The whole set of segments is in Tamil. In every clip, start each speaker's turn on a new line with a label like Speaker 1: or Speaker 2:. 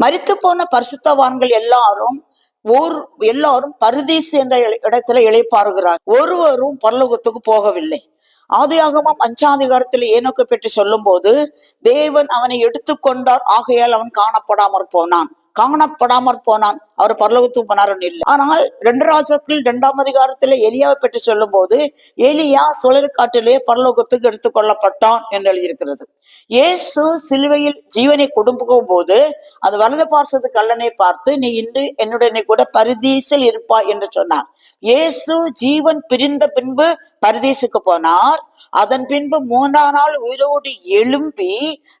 Speaker 1: மறித்து போன பரிசுத்தவான்கள் எல்லாரும் ஓர் எல்லாரும் பரதீஸ் என்ற இடத்துல இழைப்பாருகிறார் ஒருவரும் பரலோகத்துக்கு போகவில்லை. ஆதியாகமும் அஞ்சாதிகாரத்தில் ஏனோக்கு பெற்று சொல்லும்போது தேவன் அவனை எடுத்துக்கொண்டார் ஆகையால் அவன் காணப்படாமற் போனான். காணப்படாமற் போனான். அவர் பரலோகத்துக்கு போனார் இல்லை. ஆனால் ரெண்டு ராஜாக்கள் இரண்டாம் அதிகாரத்துல எலியாவை பற்றி சொல்லும்போது எலியா சுழற்காட்டிலே பரலோகத்துக்கு எடுத்துக்கொள்ளப்பட்டான் என்று எழுதியிருக்கிறது. இயேசு சிலுவையில் ஜீவனை கொடுக்கும் போது அந்த வலது பார்சது கல்லனை பார்த்து நீ இன்று என்னுடனே கூட பரிதீசில் இருப்பாய் என்று சொன்னார். இயேசு ஜீவன் பிரிந்த பின்பு பரதேசுக்கு போனார். அதன் பின்பு மூன்றாம் நாள் உயிரோடு எழும்பி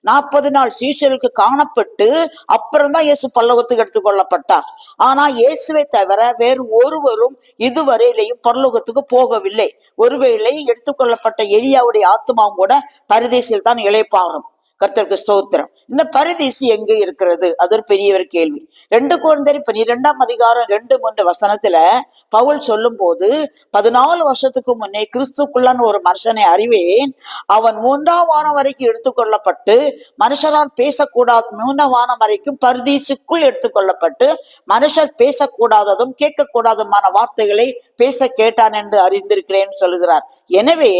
Speaker 1: நாற்பது நாள் சீஷர்களுக்கு காணப்பட்டு அப்புறம்தான் இயேசு பல்லோகத்துக்கு எடுத்துக்கொள்ளப்பட்டார். ஆனா இயேசுவை தவிர வேறு ஒருவரும் இதுவரையிலையும் பரலோகத்துக்கு போகவில்லை. ஒருவேளை எடுத்துக்கொள்ளப்பட்ட எரியாவுடைய ஆத்மாவும் கூட பரதேசில் தான் இழைப்பாரும் கர்த்தருக்கு ஸ்தோத்திரம். இந்த பரதேசி எங்க இருக்கிறது? அது ஒரு பெரியவர் கேள்வி. ரெண்டு குழந்தை பன்னிரெண்டாம் அதிகாரம் ரெண்டு மூன்று வசனத்துல பவுல் சொல்லும் போது பதினாலு வருஷத்துக்கு முன்னே கிறிஸ்துக்குள்ளான ஒரு மனுஷனை அறிவேன். அவன் மூன்றாம் வானம் வரைக்கும் எடுத்துக்கொள்ளப்பட்டு மனுஷரால் பேசக்கூடாது மூன்றாம் வானம் வரைக்கும் பரதீசுக்குள் எடுத்துக்கொள்ளப்பட்டு மனுஷர் பேசக்கூடாததும் கேட்கக்கூடாதுமான வார்த்தைகளை பேச கேட்டான் என்று அறிந்திருக்கிறேன் சொல்லுகிறார். எனவே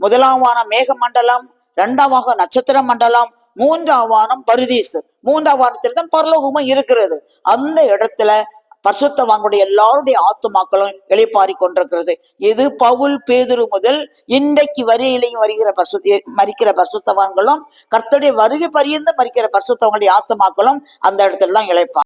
Speaker 1: முதலாம் வானம் மேகமண்டலம் இரண்டாவாக நட்சத்திர மண்டலம் மூன்றாம் வானம் பரிதீசு. மூன்றாம் வானத்தில் தான் பரலோகமும் இருக்கிறது. அந்த இடத்துல பரிசுத்தவான்களுடைய எல்லாருடைய ஆத்துமாக்களும் வெளிப்பாரி கொண்டிருக்கிறது. இது பவுல் பேதுரு முதல் இன்றைக்கு வரியிலையும் வருகிற பசு மறிக்கிற பரிசுத்தவான்களும் கர்த்தருடைய வருகை பரியந்த மறிக்கிற பரிசுத்தவங்களுடைய ஆத்துமாக்களும் அந்த இடத்துல தான் இழைப்பார்